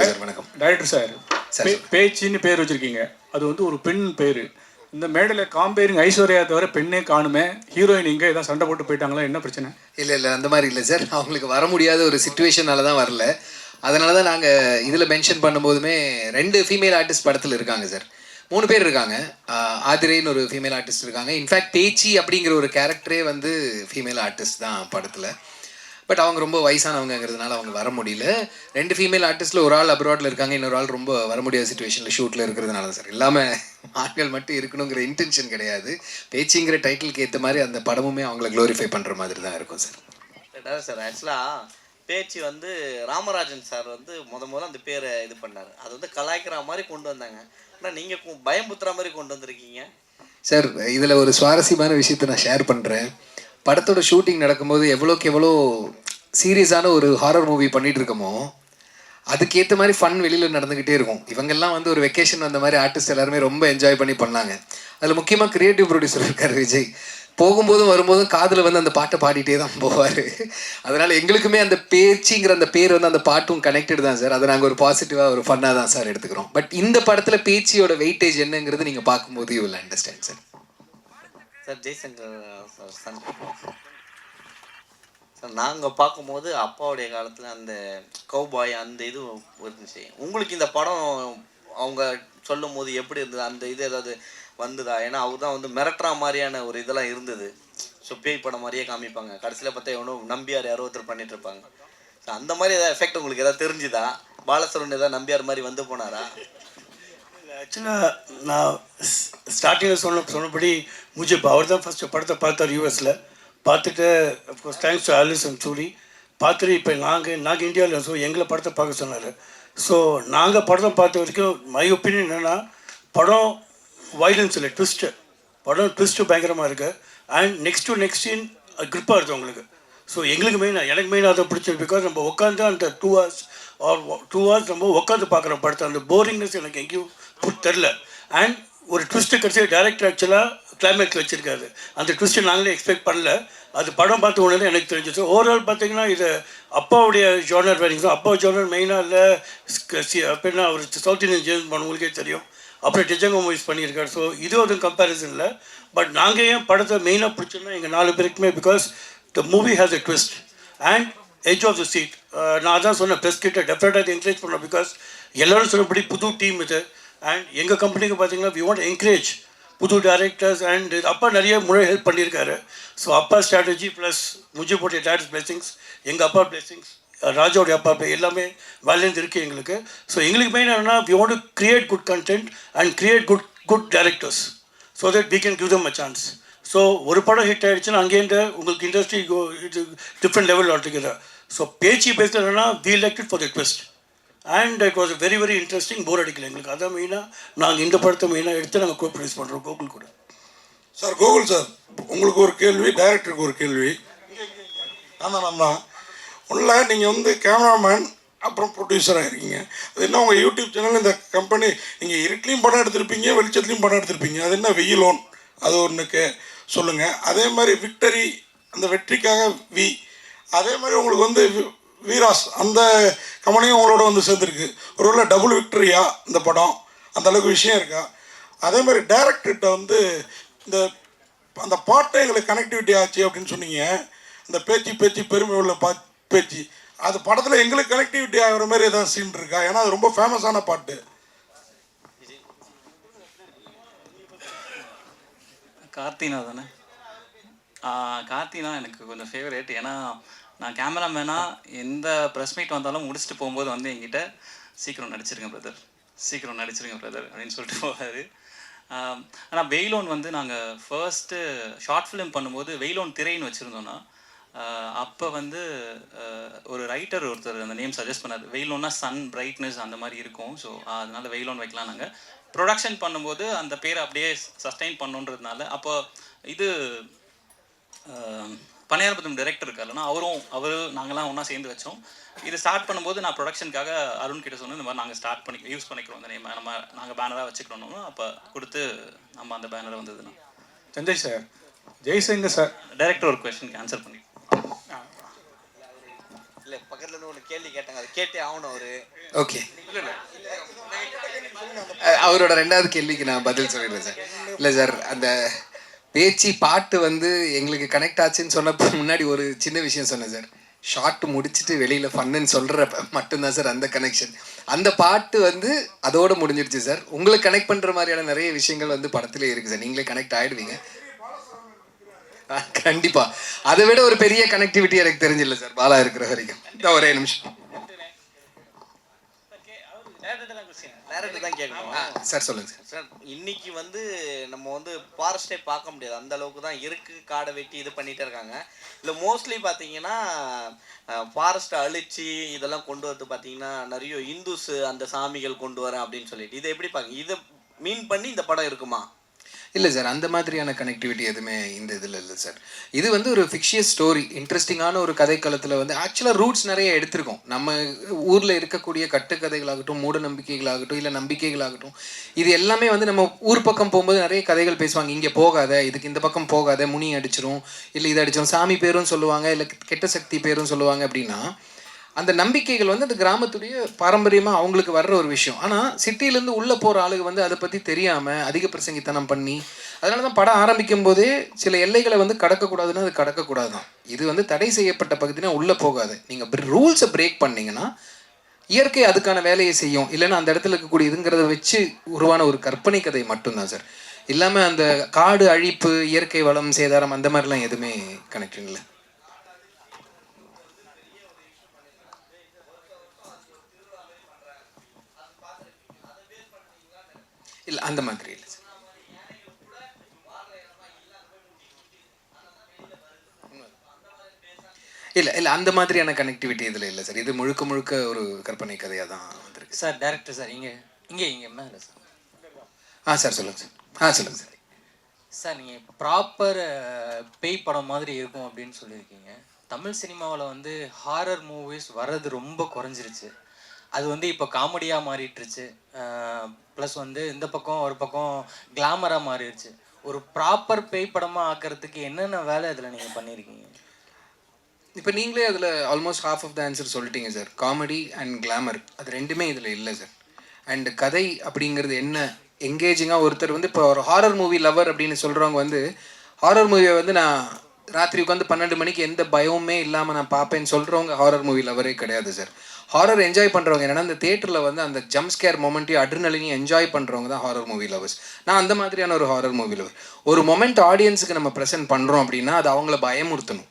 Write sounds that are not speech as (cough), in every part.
Sir வணக்கம். Director sir பேச்சின்னு பேர் வச்சிருக்கீங்க. அது வந்து ஒரு பெண் பேர். இந்த மேடையில் காம்பேரிங் ஐஸ்வர்யா தவிர பெண்ணே காணுமே ஹீரோயின் இங்கே ஏதாவது சண்டை போட்டு போயிட்டாங்களா என்ன பிரச்சனை? இல்லை இல்லை அந்த மாதிரி இல்லை சார். அவங்களுக்கு வர முடியாத ஒரு சுச்சுவேஷனால தான் வரல. அதனால தான் நாங்கள் இதில் மென்ஷன் பண்ணும்போதுமே ரெண்டு ஃபீமேல் ஆர்டிஸ்ட் படத்தில் இருக்காங்க சார். மூணு பேர் இருக்காங்க. ஆதிரைன்னு ஒரு ஃபீமேல் ஆர்டிஸ்ட் இருக்காங்க. இன்ஃபேக்ட் பேச்சி அப்படிங்கிற ஒரு கேரக்டரே வந்து ஃபீமேல் ஆர்டிஸ்ட் தான் படத்தில். பட் அவங்க ரொம்ப வயசானவங்கங்கிறதுனால அவங்க வர முடியல. ரெண்டு ஃபீமேல் ஆர்டிஸ்ட்டில் ஒரு ஆள் அப்ராடில் இருக்காங்க இன்னொரு ஆள் ரொம்ப வர முடியாத சுச்சுவேஷனில் ஷூட்டில் இருக்கிறதுனால தான் சார் இல்லாமல் ஆட்கள் மட்டும் இருக்கணுங்கிற இன்டென்ஷன் கிடையாது. பேச்சிங்கிற டைட்டிலுக்கு ஏற்ற மாதிரி அந்த படமுமே அவங்கள க்ளோரிஃபை பண்ணுற மாதிரி தான் இருக்கும் சார் சார் ஆக்சுவலாக பேச்சு வந்து ராமராஜன் சார் வந்து முத முதல்ல அந்த பேரை இது பண்ணார். அது வந்து கலாய்க்கிற மாதிரி கொண்டு வந்தாங்க. ஆனால் நீங்கள் பயம்புத்துற மாதிரி கொண்டு வந்திருக்கீங்க. சார் இதில் ஒரு சுவாரஸ்யமான விஷயத்தை நான் ஷேர் பண்ணுறேன் படத்தோட ஷூட்டிங் நடக்கும்போது எவ்வளோக்கு எவ்வளோ சீரியஸான ஒரு ஹாரர் மூவி பண்ணிட்டு இருக்கோமோ அதுக்கேற்ற மாதிரி ஃபன் வெளியில் நடந்துக்கிட்டே இருக்கும். இவங்கெல்லாம் வந்து ஒரு வெக்கேஷன் வந்த மாதிரி ஆர்டிஸ்ட் எல்லாருமே ரொம்ப என்ஜாய் பண்ணி பண்ணாங்க. அதில் முக்கியமாக கிரியேட்டிவ் ப்ரொடியூசர் இருக்கார் விஜய். போகும்போதும் வரும்போதும் காதில் வந்து அந்த பாட்டை பாடிட்டே தான் போவார். அதனால் எங்களுக்குமே அந்த பேச்சுங்கிற அந்த பேர் வந்து அந்த பாட்டும் கனெக்டட் தான் சார். அதை நாங்கள் ஒரு பாசிட்டிவாக ஒரு ஃபன்னாக தான் சார் எடுத்துக்கிறோம். பட் இந்த படத்தில் பேச்சியோட வெயிட்டேஜ் என்னங்கிறது நீங்கள் பார்க்கும்போது you will understand sir sir Jaishankar sir son sir நாங்கள் பார்க்கும்போது அப்பாவுடைய காலத்தில் அந்த கௌபாய் அந்த இது இருந்துச்சு. உங்களுக்கு இந்த படம் அவங்க சொல்லும் போது எப்படி இருந்தது? அந்த இது ஏதாவது வந்ததா? ஏன்னா அவர் தான் வந்து மிரட்டுற மாதிரியான ஒரு இதெல்லாம் இருந்தது. ஸோ பேய் படம் மாதிரியே காமிப்பாங்க. கடைசியில் பார்த்தா எவனும் நம்பியார் யாரோ ஒருத்தர் பண்ணிட்டு இருப்பாங்க. ஸோ அந்த மாதிரி ஏதாவது எஃபெக்ட் உங்களுக்கு ஏதாவது தெரிஞ்சுதா? பாலசரன் ஏதாவது நம்பியார் மாதிரி வந்து போனாரா? ஆக்சுவலாக நான் ஸ்டார்டிங்கில் சொன்ன சொன்னபடி முஜிப் அவர் தான் ஃபஸ்ட்டு படத்தை பார்த்தார் யூஎஸில் பார்த்துட்டு of course thanks to Alice and Suri பார்த்துட்டு இப்போ நாங்கள் நாங்கள் இந்தியாவில் ஸோ எங்களை படத்தை பார்க்க சொன்னார். ஸோ நாங்கள் படத்தை பார்த்த வரைக்கும் மை ஒப்பீனியன் என்னென்னா படம் வைலன்ஸ் இல்லை ட்விஸ்ட்டு படம் ட்விஸ்ட்டு பயங்கரமாக இருக்குது and next to next scene க்ரிப்பாக இருக்குது உங்களுக்கு. ஸோ எங்களுக்கு மெயினாக எனக்கு மெயினாக அதை பிடிச்சது. பிகாஸ் நம்ம உட்காந்து அந்த two hours or two hours நம்ம உட்காந்து பார்க்குற படத்தை அந்த போரிங்னஸ் எனக்கு எங்கேயும் புட் தெரில அண்ட் ஒரு ட்விஸ்ட்டு கடைசி டேரக்டர் ஆக்சுவலாக கிளைமேக்ஸ் வச்சுருக்காரு. அந்த ட்விஸ்ட்டை நாங்களே எக்ஸ்பெக்ட் பண்ணல. அது படம் பார்த்த உடனே எனக்கு தெரிஞ்சிச்சு. ஓவரால் பார்த்தீங்கன்னா இது அப்பாவுடைய ஜோனர் வேறிங்க அப்பா ஜோனர் மெயினாக இல்லை அப்படின்னா அவர் சவுத் இந்தியன் ஜேம்ஸ் உங்களுக்கே தெரியும். அப்புறம் டிஜங்கோ மூவிஸ் பண்ணியிருக்காரு. ஸோ இது ஒரு கம்பேரிசன் இல்லை. பட் நாங்கள் ஏன் படத்தை மெயினாக பிடிச்சோன்னா எங்கள் நாலு பேருக்குமே because the movie has a twist and edge of the seat நான் அதான் சொன்னேன் ப்ரெஸ் கிட்ட டெஃபினட்டாக என்கரேஜ் பண்ணேன் பிகாஸ் எல்லோரும் சொன்னபடி புது டீம் இது. அண்ட் எங்கள் கம்பெனிக்கு பார்த்தீங்கன்னா வி வாண்ட் என்கரேஜ் புது டேரக்டர்ஸ் அண்ட் அப்பா நிறைய முறை ஹெல்ப் பண்ணியிருக்காரு. ஸோ அப்பா ஸ்ட்ராட்டஜி ப்ளஸ் முஜிபோடைய டேரக்டர்ஸ் பிளெஸிங்ஸ் எங்கள் அப்பா பிளெஸிங்ஸ் ராஜாவுடைய அப்பா play எல்லாமே வேலேருந்து இருக்குது எங்களுக்கு. ஸோ எங்களுக்கு மெயின் என்னென்னா we want to create good content and create good good directors so that we can give them a chance so ஒரு படம் ஹிட் ஆகிடுச்சுன்னா அங்கேருந்து உங்களுக்கு இண்டஸ்ட்ரி இது டிஃப்ரெண்ட் லெவல் ஆல்டுகெதர் ஸோ பேச்சு பேசுகிறதுனா we elected for the twist and it was very very interesting bore அடிக்கல. எங்களுக்கு அதான் மெயினாக நாங்கள் இந்த படத்தை மெயினாக எடுத்து நாங்கள் கோ ப்ரொடியூஸ் பண்ணுறோம் கோகுல் கூட. சார் கோகுல் சார் உங்களுக்கு ஒரு கேள்வி டைரக்டருக்கு ஒரு கேள்வி. ஆமாம் ஆமாம் உள்ள நீங்கள் வந்து கேமராமேன் அப்புறம் ப்ரொடியூசராக இருக்கீங்க. அது என்ன உங்கள் யூடியூப் சேனல் இந்த கம்பெனி நீங்கள் இருட்லேயும் படம் எடுத்திருப்பீங்க வெளிச்சத்துலேயும் படம் எடுத்திருப்பீங்க. அது என்ன வெயிலோன் அது ஒன்றுக்கு சொல்லுங்கள் அதே மாதிரி விக்டரி அந்த வெற்றிக்காக வி அதே மாதிரி உங்களுக்கு வந்து வீராஸ் அந்த கம்பெனியும் உங்களோட வந்து சேர்ந்துருக்கு. ஒருவேளை டபுள் விக்டரியா இந்த படம்? அந்த அளவுக்கு விஷயம் இருக்கா? அதே மாதிரி டேரக்டர்கிட்ட வந்து இந்த அந்த பாட்டை எங்களுக்கு கனெக்டிவிட்டி ஆச்சு அப்படின்னு சொன்னீங்க. இந்த பேச்சு பேச்சு பெருமை உள்ள பா பேச்சு. அது படத்தில் எங்களுக்கு கனெக்டிவிட்டி ஆகிற மாதிரி ஏதாவது சீன் இருக்கா? ஏன்னா அது ரொம்ப ஃபேமஸான பாட்டு. கார்த்தினா தானே? கார்த்தினா எனக்கு கொஞ்சம் ஃபேவரேட் ஏன்னா நான் கேமராமேனாக எந்த ப்ரெஸ் மீட் வந்தாலும் முடிச்சுட்டு போகும்போது வந்து என்கிட்ட சீக்கிரம் நடிச்சிருங்க பிரதர் சீக்கிரம் நடிச்சிருங்க பிரதர் அப்படின்னு சொல்லிட்டு போவார். ஆனால் வெயிலோன் வந்து நாங்கள் ஃபர்ஸ்ட்டு ஷார்ட் ஃபிலிம் பண்ணும்போது வெயிலோன் திரைன்னு வச்சுருந்தோன்னா அப்போ வந்து ஒரு ரைட்டர் ஒருத்தர் அந்த நேம் சஜஸ்ட் பண்ணார். வெயிலோன்னா சன் பிரைட்னஸ் அந்த மாதிரி இருக்கும். ஸோ அதனால் வெயிலோன் வைக்கலாம் நாங்கள் ப்ரொடக்ஷன் பண்ணும்போது அந்த பேரை அப்படியே சஸ்டைன் பண்ணுன்றதுனால அப்போ இது பனையாரபுரம் டைரக்டர் இருக்காருன்னா அவரும் அவர் நாங்களாம் ஒன்றா சேர்ந்து வச்சோம். இது ஸ்டார்ட் பண்ணும்போது நான் ப்ரொடக்ஷனுக்காக அருண் கிட்ட சொன்னேன் இந்த மாதிரி நாங்கள் ஸ்டார்ட் பண்ணி யூஸ் பண்ணிக்கிறோம் அந்த நேம் நம்ம நாங்கள் பேனராக வச்சுக்கிறோம் அப்போ கொடுத்து நம்ம அந்த பேனரை வந்ததுன்னா Sanjay sir. Jaishankar sir. Director ஒரு கொஸ்டினுக்கு ஆன்சர் பண்ணி. இல்ல பக்கத்துல இருந்து ஒரு கேள்வி கேட்டாங்க. அதை கேட்டே ஆகணும் அவரு. ஓகே அவரோட ரெண்டாவது கேள்விக்கு நான் பதில் சொல்லிடுறேன் சார். இல்லை சார் அந்த பேச்சு பாட்டு வந்து எங்களுக்கு கனெக்ட் ஆச்சுன்னு சொன்னப்போ முன்னாடி ஒரு சின்ன விஷயம் சொன்னேன் சார். ஷார்ட் முடிச்சுட்டு வெளியில் ஃபன்னுன்னு சொல்கிறப்ப மட்டும்தான் சார் அந்த கனெக்ஷன் அந்த பாட்டு வந்து அதோடு முடிஞ்சிருச்சு சார். உங்களுக்கு கனெக்ட் பண்ணுற மாதிரியான நிறைய விஷயங்கள் வந்து படத்திலே இருக்குது சார். நீங்களே கனெக்ட் ஆகிடுவீங்க கண்டிப்பாக அதை விட ஒரு பெரிய கனெக்டிவிட்டி எனக்கு தெரிஞ்சில்ல சார். பாலா இருக்கிற வரைக்கும். இந்த ஒரே நிமிஷம். டேரக்டர் தான் கேட்கணும் சார் சொல்லுங்க சார். இன்னைக்கு வந்து நம்ம வந்து ஃபாரஸ்டே பார்க்க முடியாது. அந்த அளவுக்கு தான் இருக்கு காடை வெட்டி இது பண்ணிட்டே இருக்காங்க. இல்லை மோஸ்ட்லி பார்த்தீங்கன்னா ஃபாரஸ்ட்டை அழிச்சு இதெல்லாம் கொண்டு வந்து பார்த்தீங்கன்னா நிறைய இந்துஸ் அந்த சாமிகள் கொண்டு வரேன் அப்படின்னு சொல்லிட்டு. இதை எப்படி பார்க்க இதை மீன் பண்ணி இந்த படம் இருக்குமா? இல்லை சார் அந்த மாதிரியான கனெக்டிவிட்டி எதுவுமே இந்த இதில் இல்லை சார். இது வந்து ஒரு ஃபிக்ஷியஸ் ஸ்டோரி இன்ட்ரெஸ்டிங்கான ஒரு கதைக்களத்தில் வந்து ஆக்சுவலாக ரூட்ஸ் நிறைய எடுத்திருக்கோம். நம்ம ஊரில் இருக்கக்கூடிய கட்டுக்கதைகளாகட்டும் மூட நம்பிக்கைகளாகட்டும் இல்லை நம்பிக்கைகளாகட்டும் இது எல்லாமே வந்து நம்ம ஊர் பக்கம் போகும்போது நிறைய கதைகள் பேசுவாங்க. இங்கே போகாத இதுக்கு இந்த பக்கம் போகாத முனி அடிச்சிரும் இல்லை இது அடிச்சிடும் சாமி பேரும் சொல்லுவாங்க இல்லை கெட்ட சக்தி பேரும் சொல்லுவாங்க அப்படின்னா அந்த நம்பிக்கைகள் வந்து அந்த கிராமத்துடைய பாரம்பரியமாக அவங்களுக்கு வர்ற ஒரு விஷயம். ஆனால் சிட்டிலேருந்து உள்ளே போகிற ஆளுங்க வந்து அதை பற்றி தெரியாமல் அதிக பிரசங்கித்தனம் பண்ணி அதனால தான் படம் ஆரம்பிக்கும் போதே சில எல்லைகளை வந்து கடக்கக்கூடாதுன்னா அது கடக்கக்கூடாது தான் இது வந்து தடை செய்யப்பட்ட பகுதினா உள்ளே போகாது. நீங்கள் ரூல்ஸை பிரேக் பண்ணிங்கன்னா இயற்கை அதுக்கான வேலையை செய்யும். இல்லைன்னா அந்த இடத்துல இருக்கக்கூடிய இதுங்கிறத வச்சு உருவான ஒரு கற்பனை கதை மட்டும்தான் சார். இல்லாமல் அந்த காடு அழிப்பு இயற்கை வளம் சேதாரம் அந்த மாதிரிலாம் எதுவுமே கனெக்ஷன் இல்லை. இல்லை அந்த மாதிரி இல்லை இல்லை இல்லை அந்த மாதிரியான கனெக்டிவிட்டி இதில் இல்லை சார் இது முழுக்க முழுக்க ஒரு கற்பனை கதையாக தான் வந்திருக்கு. சார் டேரக்டர் சார் இங்கே இங்கே இங்கே மேலே சார் ஆ சார் சொல்லுங்கள் சார் ஆ சொல்லுங்கள் சார் சார் நீங்கள் ப்ராப்பர் பேய் படம் மாதிரி இருக்கும் அப்படின்னு சொல்லியிருக்கீங்க. தமிழ் சினிமாவில் வந்து ஹாரர் மூவிஸ் வர்றது ரொம்ப குறைஞ்சிருச்சு. அது வந்து இப்போ காமெடியாக மாறிட்டுருச்சு ப்ளஸ் வந்து இந்த பக்கம் ஒரு பக்கம் கிளாமராக மாறிடுச்சு. ஒரு ப்ராப்பர் பேய் படமாக ஆக்கிறதுக்கு என்னென்ன வேலை இதில் நீங்கள் பண்ணியிருக்கீங்க இப்போ நீங்களே அதில் almost half of the answer சொல்லிட்டீங்க சார் காமெடி அண்ட் கிளாமர் அது ரெண்டுமே இதில் இல்லை சார் அண்ட் கதை அப்படிங்கிறது என்ன? எங்கேஜிங்காக ஒருத்தர் வந்து இப்போ ஒரு ஹாரர் மூவி லவர் அப்படின்னு சொல்கிறவங்க வந்து ஹாரர் மூவியை வந்து நான் ராத்திரி உட்காந்து பன்னெண்டு மணிக்கு எந்த பயமுமே இல்லாமல் நான் பார்ப்பேன்னு சொல்கிறவங்க ஹாரர் மூவி லவரே கிடையாது சார் ஹாரர் என்ஜாய் பண்ணுறவங்க என்னன்னா அந்த தேட்டரில் வந்து அந்த ஜம்ப் ஸ்கேர் மொமெண்ட்டையும் அட்ரினலையும் என்ஜாய் பண்ணுறவங்க தான் ஹாரர் மூவி லவர்ஸ் நான் அந்த மாதிரியான ஒரு ஹாரர் மூவி லவர் ஒரு மொமெண்ட் ஆடியன்ஸுக்கு நம்ம ப்ரெசென்ட் பண்ணுறோம் அப்படின்னா அது அவங்கள பயமுறுத்தணும்.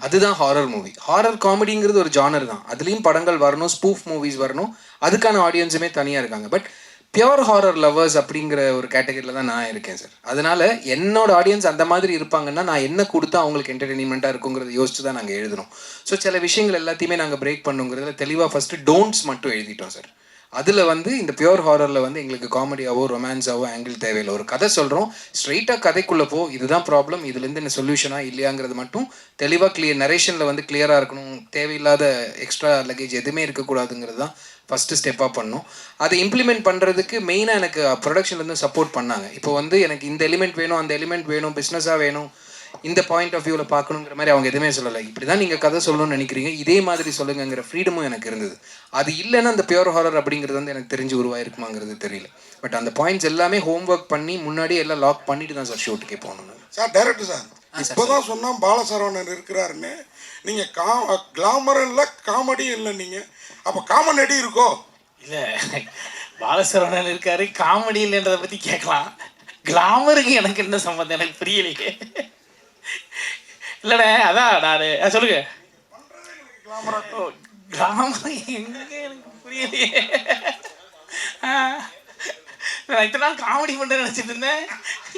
அதுதான் ஹாரர் மூவி ஹாரர் காமெடிங்கிறது ஒரு ஜானர் தான். அதுலேயும் படங்கள் வரணும் ஸ்பூஃப் மூவிஸ் வரணும். அதுக்கான ஆடியன்ஸுமே தனியாக இருக்காங்க. பட் பியோர் ஹாரர் லவர்ஸ் அப்படிங்கிற ஒரு கேட்டகரியில் தான் நான் இருக்கேன் சார் அதனால என்னோட ஆடியன்ஸ் அந்த மாதிரி இருப்பாங்கன்னா நான் என்ன கொடுத்தா அவங்களுக்கு என்டர்டெயின்மெண்ட்டாக இருக்குங்கிறத யோசிச்சு தான் நாங்கள் எழுதுனோம் ஸோ சில விஷயங்கள் எல்லாத்தையுமே நாங்கள் பிரேக் பண்ணுங்கிறதுல தெளிவாக ஃபஸ்ட்டு டோன்ட்ஸ் மட்டும் எழுதிட்டோம் சார் அதில் வந்து இந்த பியோர் ஹாரரில் வந்து எங்களுக்கு காமெடியாவோ ரொமான்ஸாவோ ஆங்கிள் தேவையில்லை. ஒரு கதை சொல்கிறோம் ஸ்ட்ரைட்டாக கதைக்குள்ளே போ இதுதான் ப்ராப்ளம் இதுலேருந்து என்ன சொல்யூஷனாக இல்லையாங்கிறது மட்டும் தெளிவாக கிளியர் நரேஷனில் வந்து கிளியராக இருக்கணும். தேவையில்லாத எக்ஸ்ட்ரா லக்கேஜ் எதுவுமே இருக்கக்கூடாதுங்கிறது தான் ஃபஸ்ட்டு ஸ்டெப்பாக பண்ணோம். அதை இம்ப்ளிமெண்ட் பண்ணுறதுக்கு மெயினாக எனக்கு uh, ப்ரொடக்ஷன்லேருந்து சப்போர்ட் பண்ணாங்க. இப்போ வந்து எனக்கு இந்த எலிமெண்ட் வேணும் அந்த எலிமெண்ட் வேணும் பிஸ்னஸாக வேணும் இந்த பாயிண்ட் ஆஃப் வியூவில் பார்க்கணுங்கிற மாதிரி அவங்க எதுவுமே சொல்லலை. இப்படி தான் நீங்கள் கதை சொல்லணும்னு நினைக்கிறீங்க. இதே மாதிரி சொல்லுங்கங்கிற ஃப்ரீடமும் எனக்கு இருந்தது. அது இல்லைன்னா அந்த பியூர் ஹாரர் அப்படிங்கிறது வந்து எனக்கு தெரிஞ்சு உருவாயிருக்குமாங்கிறது தெரியல. பட் அந்த பாயிண்ட்ஸ் எல்லாமே ஹோம் ஒர்க் பண்ணி முன்னாடியே எல்லாம் லாக் பண்ணிட்டு தான் சார் ஷூட்டுக்கே போகணும் சார் டேரக்டர் சார் இப்போதான் சொன்னா பாலசரவணன் இருக்கிறாருன்னு. நீங்க கா கிளாமரும் இல்லை காமெடியும் இல்லை நீங்க. அப்போ காமெடி இருக்கோ? இல்லை பாலசரவணன் இருக்காரு காமெடி இல்லைன்றதை பற்றி கேட்கலாம். கிளாமருக்கு எனக்கு என்ன சம்மந்தம் எனக்கு புரியலையே. இல்லைண்ணே அதான் நான் சொல்லுங்க. கிளாமர் எங்க எனக்கு புரியலையே. நான் இத்தனை நாள் காமெடி பண்ணுறேன்னு நினச்சிட்டு இருந்தேன்.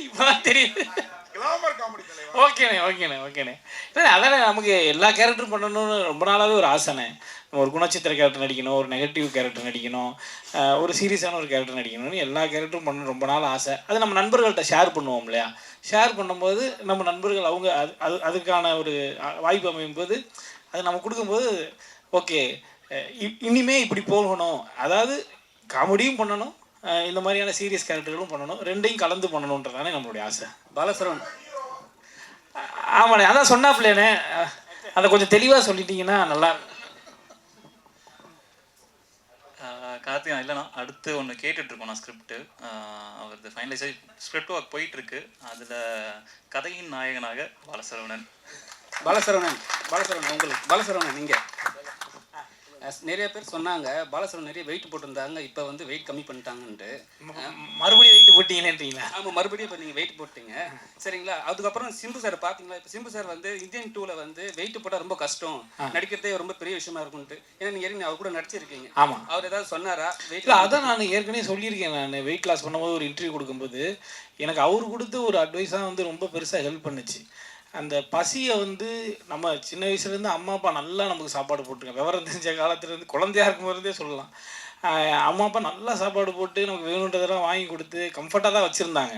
இப்போதான் தெரியுது. கிளாமர் காமெடி ஓகேண்ணே ஓகேண்ணே ஓகேண்ணே. இல்லை அதானே நமக்கு எல்லா கேரக்டரும் பண்ணணும்னு ரொம்ப நாளாகவே ஒரு ஆசைண்ணே. நம்ம ஒரு குணச்சித்திர கேரக்டர் நடிக்கணும் ஒரு நெகட்டிவ் கேரக்டர் நடிக்கணும் ஒரு சீரியஸான ஒரு கேரக்டர் நடிக்கணும்னு எல்லா கேரக்டரும் பண்ணணும் ரொம்ப நாள் ஆசை. அது நம்ம நண்பர்கள்ட்ட ஷேர் பண்ணுவோம் இல்லையா? ஷேர் பண்ணும்போது நம்ம நண்பர்கள் அவங்க அது அது அதுக்கான ஒரு வாய்ப்பு அமையும் போது அது நம்ம கொடுக்கும்போது ஓகே இனிமே இப்படி போகணும். அதாவது காமெடியும் பண்ணணும் இந்த மாதிரியான சீரியஸ் கேரக்டர்களும் பண்ணணும். ரெண்டையும் கலந்து பண்ணணுன்றதானே நம்மளுடைய ஆசை. பாலசரவன். ஆமாண்ணே அதான் சொன்னா பிள்ளையானே அதை கொஞ்சம் தெளிவாக சொல்லிட்டீங்கன்னா நல்லா கார்த்திகா இல்லைண்ணா அடுத்து ஒன்று கேட்டுட்ருக்கோம் நான் ஸ்கிரிப்ட்டு அவரது ஃபைனலைஸ் ஆகி ஸ்கிரிப்ட் ஒர்க் போயிட்டுருக்கு. அதில் கதையின் நாயகனாக பாலசரவணன். பாலசரவணன் பாலசரவணன் உங்களுக்கு. பாலசரவணன் நீங்கள் நிறைய பேர் சொன்னாங்க பாலசரவணன் நிறைய வெயிட் போட்டிருந்தாங்க இப்போ வந்து வெயிட் கம்மி பண்ணிட்டாங்கன்ட்டு. மறுபடியும் வெயிட் போட்டீங்களேன்றீங்களா? ஆமாம் மறுபடியும் இப்போ நீங்கள் வெயிட் போட்டீங்க. சரிங்களா? அதுக்கப்புறம் சிம்பு சார் பார்த்தீங்களா இப்போ சிம்பு சார் வந்து இந்தியன் டூவில் வந்து வெயிட் போட்டால் ரொம்ப கஷ்டம். நடிக்கிறதே ரொம்ப பெரிய விஷயமா இருக்கும்ட்டு ஏன்னா நீங்கள் அவர் கூட நடிச்சிருக்கீங்க. ஆமா. அவர் ஏதாவது சொன்னாரா? வெயிட் அதான் நான் ஏற்கனவே சொல்லியிருக்கேன் நான். வெயிட் லாஸ் பண்ணும்போது ஒரு இன்டர்வியூ கொடுக்கும்போது எனக்கு அவர் கொடுத்த ஒரு அட்வைஸாக வந்து ரொம்ப பெருசாக ஹெல்ப் பண்ணுச்சு. அந்த பசியை வந்து நம்ம சின்ன வயசுலேருந்து அம்மா அப்பா நல்லா நமக்கு சாப்பாடு போட்டுருங்க விவரம் தெரிஞ்ச காலத்துலேருந்து குழந்தையா இருக்கும்போதே சொல்லலாம். அம்மா அப்பா நல்லா சாப்பாடு போட்டு நமக்கு வேணுன்றதெல்லாம் வாங்கி கொடுத்து கம்ஃபர்ட்டாக தான் வச்சுருந்தாங்க.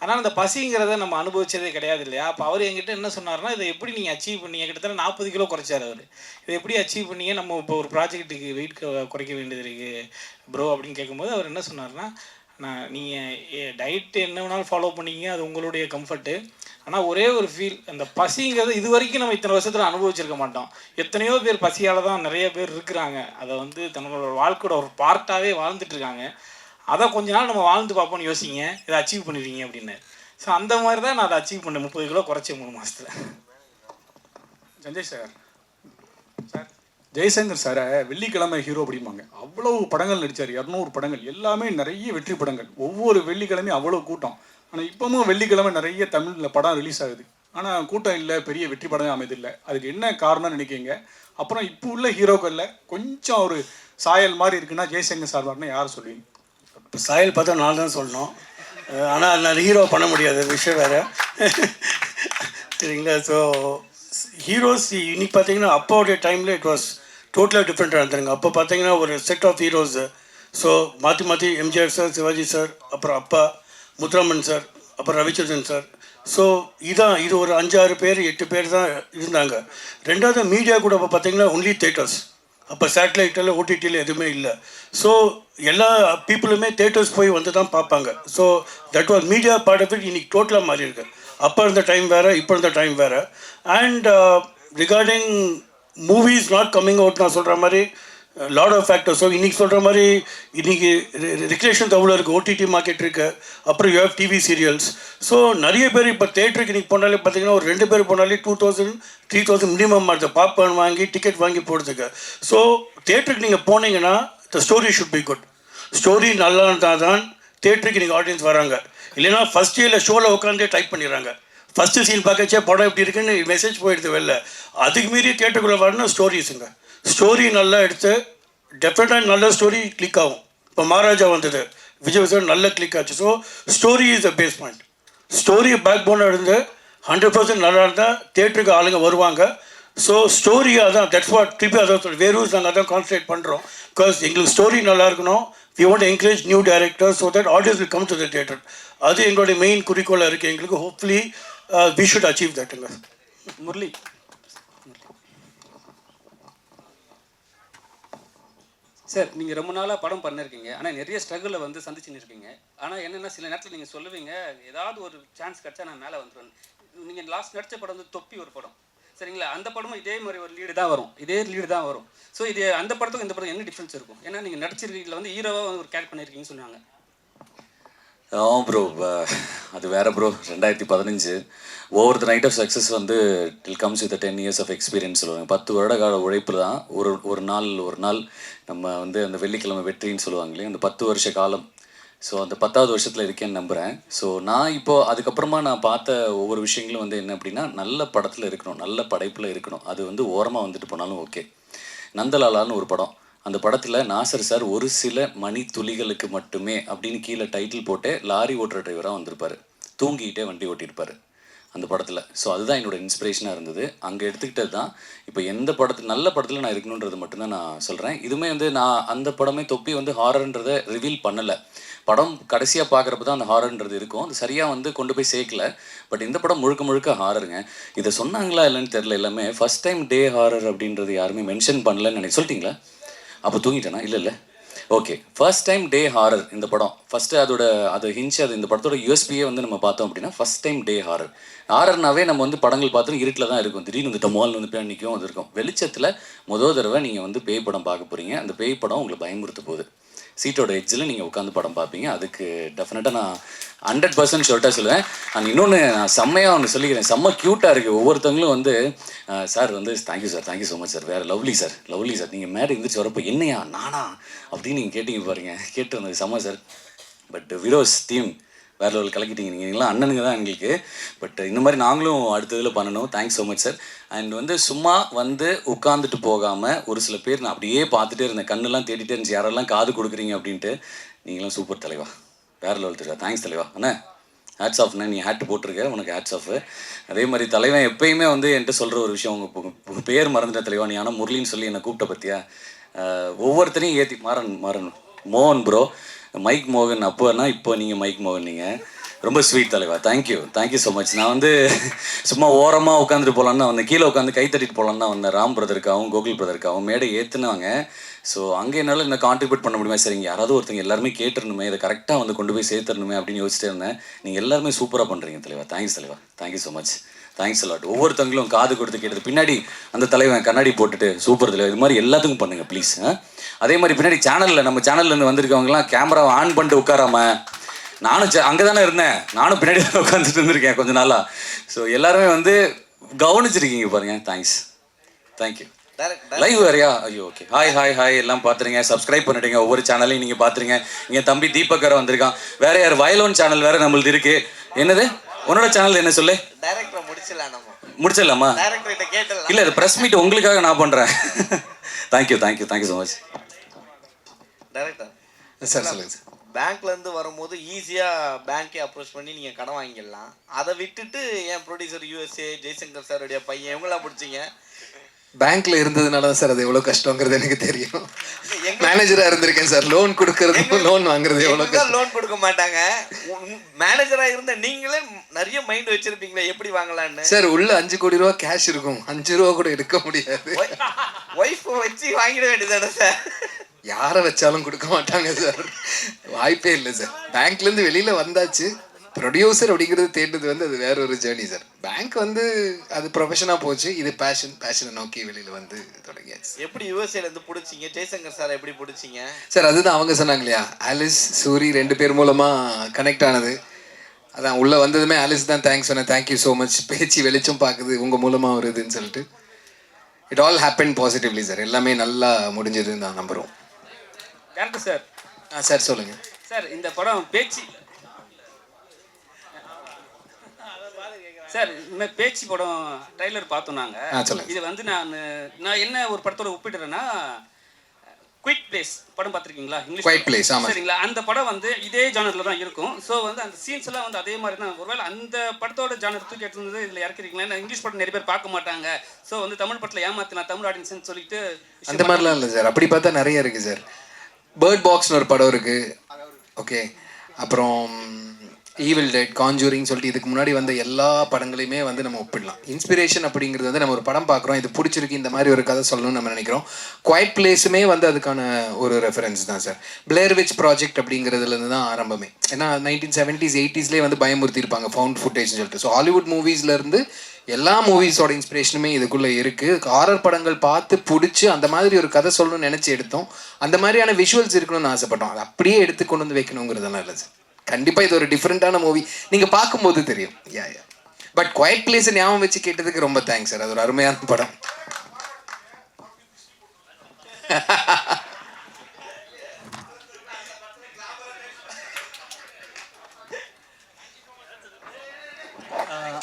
ஆனால் அந்த பசிங்கிறத நம்ம அனுபவிச்சதே கிடையாது இல்லையா? அப்போ அவர் என்கிட்ட என்ன சொன்னார்னா இதை எப்படி நீங்கள் அச்சீவ் பண்ணீங்க? கிட்டத்தட்ட நாற்பது கிலோ குறைச்சார் அவர். இதை எப்படி அச்சீவ் பண்ணீங்க? நம்ம இப்போ ஒரு ப்ராஜெக்ட்டுக்கு வெயிட் குறைக்க வேண்டியது இருக்குது ப்ரோ அப்படின்னு கேட்கும்போது அவர் என்ன சொன்னார்னா நான் நீங்கள் டயட் என்ன வேணாலும் ஃபாலோ பண்ணீங்க. அது உங்களுடைய கம்ஃபர்ட்டு ஆனால் ஒரே ஒரு ஃபீல் அந்த பசிங்கிறது இது வரைக்கும் நம்ம இத்தனை வருஷத்தில் அனுபவிச்சிருக்க மாட்டோம். எத்தனையோ பேர் பசியால் தான் நிறைய பேர் இருக்கிறாங்க. அதை வந்து தங்களோட வாழ்க்கையோட ஒரு பார்ட்டாகவே வாழ்ந்துட்டுருக்காங்க அதை கொஞ்ச நாள் நம்ம வாழ்ந்து பார்ப்போம்னு யோசிங்க. இதை அச்சீவ் பண்ணிடுவீங்க அப்படின்னு. ஸோ அந்த மாதிரி தான் நான் அதை அச்சீவ் பண்ணேன். முப்பது கிலோ குறைச்சேன் மூணு மாதத்தில் சஞ்சய் சார். சார் ஜெய்சங்கர் சாரை வெள்ளிக்கிழமை ஹீரோ அப்படிம்பாங்க. அவ்வளவு படங்கள் நடித்தார் இரநூறு படங்கள். எல்லாமே நிறைய வெற்றி படங்கள். ஒவ்வொரு வெள்ளிக்கிழமையும் அவ்வளோ கூட்டம். ஆனால் இப்போவும் வெள்ளிக்கிழமை நிறைய தமிழில் படம் ரிலீஸ் ஆகுது. ஆனால் கூட்டம் இல்லை பெரிய வெற்றி படமே அமைதில்லை அதுக்கு என்ன காரணம்னு நினைக்கிங்க அப்புறம் இப்போ உள்ள ஹீரோக்களில் கொஞ்சம் ஒரு சாயல் மாதிரி இருக்குன்னா ஜெய்சங்கர் சார் வரணும் யார் சொல்லுவீங்க? இப்போ சாயல் பார்த்தா நான் தான் சொல்லணும். ஆனால் நான் ஹீரோ பண்ண முடியாது. விஷயம் வேறு. சரிங்களா? ஸோ ஹீரோஸ் இன்னைக்கு பார்த்தீங்கன்னா அப்பாவுடைய டைமில் இட் வாஸ் டோட்டலாக டிஃப்ரெண்ட்டாக இருந்துருங்க. அப்போ பார்த்தீங்கன்னா ஒரு செட் ஆஃப் ஹீரோஸ் ஸோ மாற்றி மாற்றி எம்ஜிஆர் சார் சிவாஜி சார் அப்புறம் அப்பா முத்துராமன் சார் அப்புறம் ரவிச்சந்திரன் சார். ஸோ இதான் இது ஒரு அஞ்சாறு பேர் எட்டு பேர் தான் இருந்தாங்க. ரெண்டாவது மீடியா கூட அப்போ பார்த்தீங்கன்னா ஒன்லி தேட்டர்ஸ் அப்போ சேட்டலைட்டில் ஓடிடியில் எதுவுமே இல்லை. ஸோ எல்லா பீப்புளுமே தேட்டர்ஸ் போய் வந்து தான் பார்ப்பாங்க. So that was media part of it இன்றைக்கி டோட்டலாக மாறி இருக்கு. அப்போ இருந்த டைம் வேறு இப்போ இருந்த டைம் வேறு. And regarding movies not coming out நான் சொல்கிற மாதிரி லாட் ஆஃப் ஃபேக்டர்ஸ் ஸோ இன்றைக்கி சொல்கிற மாதிரி இன்றைக்கி ரிக்ரேஷன்ஸ் அவ்வளோ இருக்குது ஓடிடி மார்க்கெட் இருக்குது அப்புறம் you have TV serials so நிறைய பேர் இப்போ தேட்டருக்கு இன்றைக்கி போனாலே பார்த்தீங்கன்னா ஒரு ரெண்டு பேர் போனாலே two thousand three thousand minimum ஆகுது பாப்கார்ன் வாங்கி டிக்கெட் வாங்கி போடுறதுக்கு. ஸோ தேட்டருக்கு நீங்கள் போனீங்கன்னா the story should be good story நல்லா இருந்தால் தான் தேட்டருக்கு நீங்கள் ஆடியன்ஸ் வராங்க. இல்லைன்னா ஃபஸ்ட் இயரில் ஷோவில் உட்காந்தே டைப் பண்ணிடுறாங்க. ஃபஸ்ட்டு சீன் பார்க்கச்சே படம் எப்படி இருக்குன்னு மெசேஜ் போயிடுது வெளில. அதுக்கு மீறி தேட்டருக்குள்ளே வரணும் ஸ்டோரிஸுங்க ஸ்டோரி நல்லா எடுத்து டெஃபினட்டாக நல்ல ஸ்டோரி கிளிக் ஆகும். இப்போ மகாராஜா வந்தது. விஜய் விஜய் நல்ல கிளிக் ஆச்சு. So story is the base point story back போனாக இருந்து ஹண்ட்ரட் பர்சன்ட் நல்லா இருந்தால் தேட்டருக்கு ஆளுங்க வருவாங்க. ஸோ ஸ்டோரி அதான் தட்ஸ் வாட் திருப்பி அதான் சொல்லி நாங்கள் அதான் கான்சன்ட்ரேட் பண்ணுறோம் பிகாஸ் எங்களுக்கு ஸ்டோரி நல்லா இருக்கணும். We want encourage new director so that audience will come to the theatre அது எங்களுடைய மெயின் குறிக்கோளாக இருக்குது எங்களுக்கு ஹோப்ஃபுல்லி வி ஷுட் அச்சீவ் தட்டுங்க முரளி சார் நீங்கள் ரொம்ப நாளாக படம் பண்ணிருக்கீங்க. ஆனால் நிறைய ஸ்ட்ரகிளில் வந்து சந்திச்சுன்னு இருக்கீங்க ஆனால் என்னென்னா சில நேரத்தில் நீங்கள் சொல்லுவீங்க ஏதாவது ஒரு சான்ஸ் கிடச்சா நான் மேலே வந்துடுவேன் நீங்கள் லாஸ்ட் நடித்த படம் வந்து தொப்பி ஒரு படம். சரிங்களா? அந்த படமும் இதே மாதிரி ஒரு லீடு தான் வரும். இதே லீடு தான் வரும். ஸோ இது அந்த படத்துக்கும் இந்த படம் என்ன டிஃப்ரென்ஸ் இருக்கும்? ஏன்னா நீங்கள் நடிச்சிருக்கீங்களா வந்து ஹீரோவாக வந்து ஒரு கேரக்ட் பண்ணியிருக்கீங்கன்னு சொன்னாங்க ஆமாம் ப்ரோ அது வேற ப்ரோ ரெண்டாயிரத்தி பதினஞ்சு. Over the night of success வந்து till comes with ten years of experience சொல்லுவாங்க. பத்து வருட கால உழைப்பு தான் ஒரு ஒரு நாள் ஒரு நாள் நம்ம வந்து அந்த வெள்ளிக்கிழமை வெற்றின்னு சொல்லுவாங்க இல்லையா? அந்த பத்து வருஷ காலம். ஸோ அந்த பத்தாவது வருஷத்தில் இருக்கேன்னு நம்புகிறேன் ஸோ நான் இப்போது அதுக்கப்புறமா நான் பார்த்த ஒவ்வொரு விஷயங்களும் வந்து என்ன அப்படின்னா நல்ல படத்தில் இருக்கணும். நல்ல படைப்பில் இருக்கணும். அது வந்து ஓரமாக வந்துட்டு போனாலும் ஓகே நந்தலாலான்னு ஒரு படம். அந்த படத்தில் நாசர் சார் ஒரு சில மணி துளிகளுக்கு மட்டுமே அப்படின்னு கீழே டைட்டில் போட்டு லாரி ஓட்டுற டிரைவராக வந்திருப்பார். தூங்கிக்கிட்டே வண்டி ஓட்டியிருப்பார் அந்த படத்தில். ஸோ அதுதான் என்னோட இன்ஸ்பிரேஷனாக இருந்தது. அங்கே எடுத்துக்கிட்டது தான். இப்போ எந்த படத்தில் நல்ல படத்தில் நான் இருக்கணுன்றது மட்டும்தான் நான் சொல்கிறேன் இதுவுமே வந்து நான் அந்த படமே தொப்பி வந்து ஹாரர்ன்றதை ரிவீல் பண்ணலை. படம் கடைசியாக பார்க்குறப்ப தான் அந்த ஹாரர்ன்றது இருக்கும். அது சரியாக வந்து கொண்டு போய் சேர்க்கல. பட் இந்த படம் முழுக்க முழுக்க ஹாரருங்க இதை சொன்னாங்களா இல்லைன்னு தெரில எல்லாமே. ஃபஸ்ட் டைம் டே ஹாரர் அப்படின்றது யாருமே மென்ஷன் பண்ணலன்னு நினைக்க சொல்லிட்டீங்களா? அப்போ தூங்கிட்டேனா? இல்லை இல்லை. Okay first time day horror இந்த படம். ஃபஸ்ட்டு அதோட அதை ஹிஞ்ச் அது இந்த படத்தோட யூஎஸ்பியே வந்து நம்ம பார்த்தோம் அப்படின்னா ஃபஸ்ட் டைம் டே ஹாரர் ஹாரர்னாவே நம்ம வந்து படங்கள் பார்த்தோம் இருட்டில் தான் இருக்கும். திடீர்னு இந்த டமால் வந்து பேர் நிற்கும் அது இருக்கும். வெளிச்சத்தில் முதல் தடவை நீங்கள் வந்து பேய் படம் பார்க்க போகிறீங்க அந்த பேய் படம் உங்களை பயமுறுத்த போகுது. சீட்டோட எட்ஜில் நீங்கள் உட்காந்து படம் பார்ப்பீங்க. அதுக்கு டெஃபினட்டாக நான் ஹண்ட்ரட் பர்சன்ட் ஷோர்ட்டாக சொல்லுவேன். அண்ட் இன்னொன்று நான் செம்மையாக ஒன்று சொல்லிக்கிறேன். செம்ம க்யூட்டாக இருக்குது ஒவ்வொருத்தவங்களும் வந்து சார் வந்து thank you sir thank you so much sir வேறு லவ்லி சார் லவ்லி சார் நீங்கள் மேடை இருந்துச்சு வரப்போ என்னையா? நானா? அப்படின்னு நீங்கள் கேட்டீங்க பாருங்கள் கேட்டு வந்தது செம்ம சார் பட் விரோஸ் டீம் வேற லெவல் கலக்கிட்டீங்க. நீங்கள் நீங்களாம் அண்ணனுங்க தான் எங்களுக்கு. பட் இந்த மாதிரி நாங்களும் அடுத்த இதில் பண்ணணும். Thanks so much sir and வந்து சும்மா வந்து உட்காந்துட்டு போகாமல் ஒரு சில பேர் நான் அப்படியே பார்த்துட்டே இருந்தேன். கண்ணெல்லாம் தேடிட்டே இருந்துச்சு. யாரெல்லாம் காது கொடுக்குறீங்க அப்படின்ட்டு. நீங்களாம் சூப்பர் தலைவா. வேற லெவல் தலைவா. தேங்க்ஸ் தலைவா. அண்ணா ஹேட்ஸ் ஆஃப்ண்ணே நீ ஹேட் போட்டிருக்க. உனக்கு ஹேட்ஸ் ஆஃப் அதே மாதிரி தலைவன் எப்பயுமே வந்து என்கிட்ட சொல்கிற ஒரு விஷயம். உங்கள் பேர் மறந்துட்ட தலைவா. நீ ஆனால் முரளின்னு சொல்லி என்னை கூப்பிட்ட பற்றியா ஒவ்வொருத்தரையும் ஏற்றி மாறன் மாறன் மோகன் ப்ரோ மைக் மோகன் அப்போனா இப்போ நீங்கள் மைக் மோகன் நீங்கள் ரொம்ப ஸ்வீட் தலைவா. தேங்க்யூ தேங்க்யூ ஸோ மச் நான் வந்து சும்மா ஓரமாக உட்காந்துட்டு போகலான்னு தான் வந்தேன். கீழே உட்காந்து கை தட்டிட்டு போகலான்னு தான் வந்தேன். ராம் பிரதருக்காகவும் கோகுல் பிரதருக்காகவும் மேடை ஏற்றுனாங்க ஸோ அங்கே என்னால் என்ன கான்ட்ரிபியூட் பண்ண முடியுமா? சரிங்க. யாராவது ஒருத்தங்க எல்லாருமே கேட்டுருணுமே இதை கரெக்டாக வந்து கொண்டு போய் சேர்த்துருணுமே அப்படின்னு யோசிச்சிட்டே இருந்தேன். நீங்கள் எல்லாருமே சூப்பராக பண்ணுறீங்க தலைவா. தேங்க்ஸ் தலைவா. Thank you so much thanks a lot ஒவ்வொருத்தங்களும் காது கொடுத்து கேட்டது. பின்னாடி அந்த தலைவன் கண்ணாடி போட்டுட்டு சூப்பர் தலைவர் இது மாதிரி எல்லாத்துக்கும் பண்ணுங்கள் ப்ளீஸ் அதே மாதிரி பின்னாடி சேனலில் நம்ம சேனல்லேருந்து வந்திருக்கவங்கலாம் கேமராவை ஆன் பண்ணிட்டு உட்காராம நானும் அங்கே தானே இருந்தேன். நானும் பின்னாடி தான் உட்காந்துட்டு இருந்திருக்கேன் கொஞ்ச நாளாக ஸோ எல்லாருமே வந்து கவனிச்சிருக்கீங்க பாருங்க. தேங்க்ஸ் தேங்க்யூ லைவ் வேறையா? ஐயோ ஓகே ஹாய் ஹாய் ஹாய் எல்லாம் பார்த்துருங்க சப்ஸ்கிரைப் பண்ணிடுங்க ஒவ்வொரு சேனலையும் நீங்கள் பார்த்துருங்க இங்கே தம்பி தீபக் வேற வந்திருக்கான். வேற யார்? வயலோன் சேனல் வேற நம்மளுது இருக்கு. என்னது? உன்னோட சேனல் என்ன சொல்லு? டேரக்டரை முடிச்சிடலாம் நம்ம. முடிச்சிடலாமா? இல்லை இது ப்ரெஸ் மீட் உங்களுக்காக நான் பண்ணுறேன் thank you thank you thank you so much director sir சொல்லுங்கள் சார் பேங்க்ல இருந்து வரும்போது ஈஸியா பேங்க்கே அப்ரோச் பண்ணி நீங்க கடன் வாங்கிடலாம். அதை விட்டுட்டு என் ப்ரொடியூசர் யூஎஸ்ஏ ஜெய்சங்கர் சாருடைய பையன் இவங்களாம் பிடிச்சிங்க. பேங்க்ல இருந்ததுனால தான் சார் அது எவ்வளோ கஷ்டங்கிறது எனக்கு தெரியும். எங்க மேனேஜராக இருந்திருக்கேன் சார். லோன் கொடுக்கறதுக்கும் லோன் வாங்குறது எவ்வளோ லோன் கொடுக்க மாட்டாங்க. மேனேஜரா இருந்த நீங்களே நிறைய மைண்ட் வச்சிருப்பீங்களே எப்படி வாங்கலாம்னு. சார் உள்ள அஞ்சு கோடி ரூபா கேஷ் இருக்கும். அஞ்சு ரூபா கூட எடுக்க முடியாது. ஒய்ஃப் வச்சு வாங்கிட வேண்டியதானே சார்? யாரை வச்சாலும் கொடுக்க மாட்டாங்க சார். வாய்ப்பே இல்லை சார். பேங்க்ல இருந்து வெளியில வந்தாச்சு. ப்ரொடியூசர் அப்படிங்கிறது தேடுறது வந்து அது வேற ஒரு ஜேர்னி சார் பேங்க் வந்து அது ப்ரொஃபஷனாக போச்சு. இது பேஷன் பேஷனை நோக்கி வெளியில வந்து தொடங்கியாச்சு. எப்படி யூஎஸ்ஏல இருந்து பிடிச்சிங்க? ஜெய்சங்கர் சார் எப்படி பிடிச்சிங்க? சார் அதுதான் அவங்க சொன்னாங்க இல்லையா? ஆலிஸ் சூரி ரெண்டு பேர் மூலமா கனெக்ட் ஆனது. அதான் உள்ள வந்ததுமே ஆலிஸ் தான் தேங்க்ஸ் சொன்னேன். தேங்க்யூ ஸோ மச் பேச்சு வெளிச்சம் பார்க்குது உங்க மூலமா வருதுன்னு சொல்லிட்டு. It all happen positively sir எல்லாமே நல்லா முடிஞ்சதுன்னு நான் நம்புறோம். டேரக்டர் சார் ஆ சார் சொல்லுங்க. சார் இந்த படம் பேச்சு சார் இந்த பேச்சு படம் ட்ரைலர் பார்த்தோம் நாங்க. ஆ, சொல்லுங்க. இது வந்து நான் நான் என்ன ஒரு படத்தோட ஒப்பிடுறேன்னா குயிக் பிளேஸ் படம் பார்த்துருக்கீங்களா? இங்கிலீஷ் Quiet படம். Place, ஆமா. சரிங்களா? அந்த படம் வந்து இதே ஜானர்ல தான் இருக்கும். ஸோ வந்து அந்த சீன்ஸ் எல்லாம் வந்து அதே மாதிரி தான். ஒருவேளை அந்த படத்தோட ஜானர் தூக்கி எடுத்து இதில் இறக்கிறீங்களா இங்கிலீஷ் படம் நிறைய பேர் பார்க்க மாட்டாங்க. ஸோ வந்து தமிழ் படத்தில் ஏமாத்தலாம் தமிழ் ஆடியன்ஸ்னு சொல்லிட்டு அந்த மாதிரிலாம் இல்லை சார். அப்படி பார்த்தா நிறைய இருக்கு சார். பேர்ட் பாக்ஸ்னு ஒரு படம் இருக்கு. ஓகே அப்புறம் ஈவில் டெட் காஞ்சூரிங் சொல்லிட்டு இதுக்கு முன்னாடி வந்த எல்லா படங்களையுமே வந்து நம்ம ஒப்பிடலாம். இன்ஸ்பிரேஷன் அப்படிங்கிறது வந்து நம்ம ஒரு படம் பார்க்குறோம் இது பிடிச்சிருக்கு இந்த மாதிரி ஒரு கதை சொல்லணும்னு நம்ம நினைக்கிறோம். குவைட் பிளேஸுமே வந்து அதுக்கான ஒரு ரெஃபரன்ஸ் தான் சார் பிளேர் விச் ப்ராஜெக்ட் அப்படிங்கிறதுலேருந்து தான் ஆரம்பமே. ஏன்னா நைன்டீன் செவன்டிஸ் எயிட்டிஸ்லேயே வந்து பயமுறுத்தி இருப்பாங்க ஃபவுண்ட் ஃபுட்டேஜ்னு சொல்லிட்டு. ஸோ ஹாலிவுட் மூவிஸ்லேருந்து எல்லா மூவிஸோட இன்ஸ்பிரேஷனுமே இதுக்குள்ளே இருக்குது ஹாரர் படங்கள் பார்த்து பிடிச்சி அந்த மாதிரி ஒரு கதை சொல்லணும்னு நினச்சி எடுத்தோம். அந்த மாதிரியான விஷுவல்ஸ் இருக்கணும்னு ஆசைப்பட்டோம். அதை அப்படியே எடுத்து கொண்டு வந்து வைக்கணுங்கிறதெல்லாம் இல்லை சார் கண்டிப்பாக இது ஒரு டிஃப்ரெண்ட்டான மூவி நீங்கள் பார்க்கும்போது தெரியும். யா யா பட் குவைட் பிளேஸை ஞாபகம் வச்சு கேட்டதுக்கு ரொம்ப தேங்க்ஸ் சார் அது ஒரு அருமையான படம். (laughs)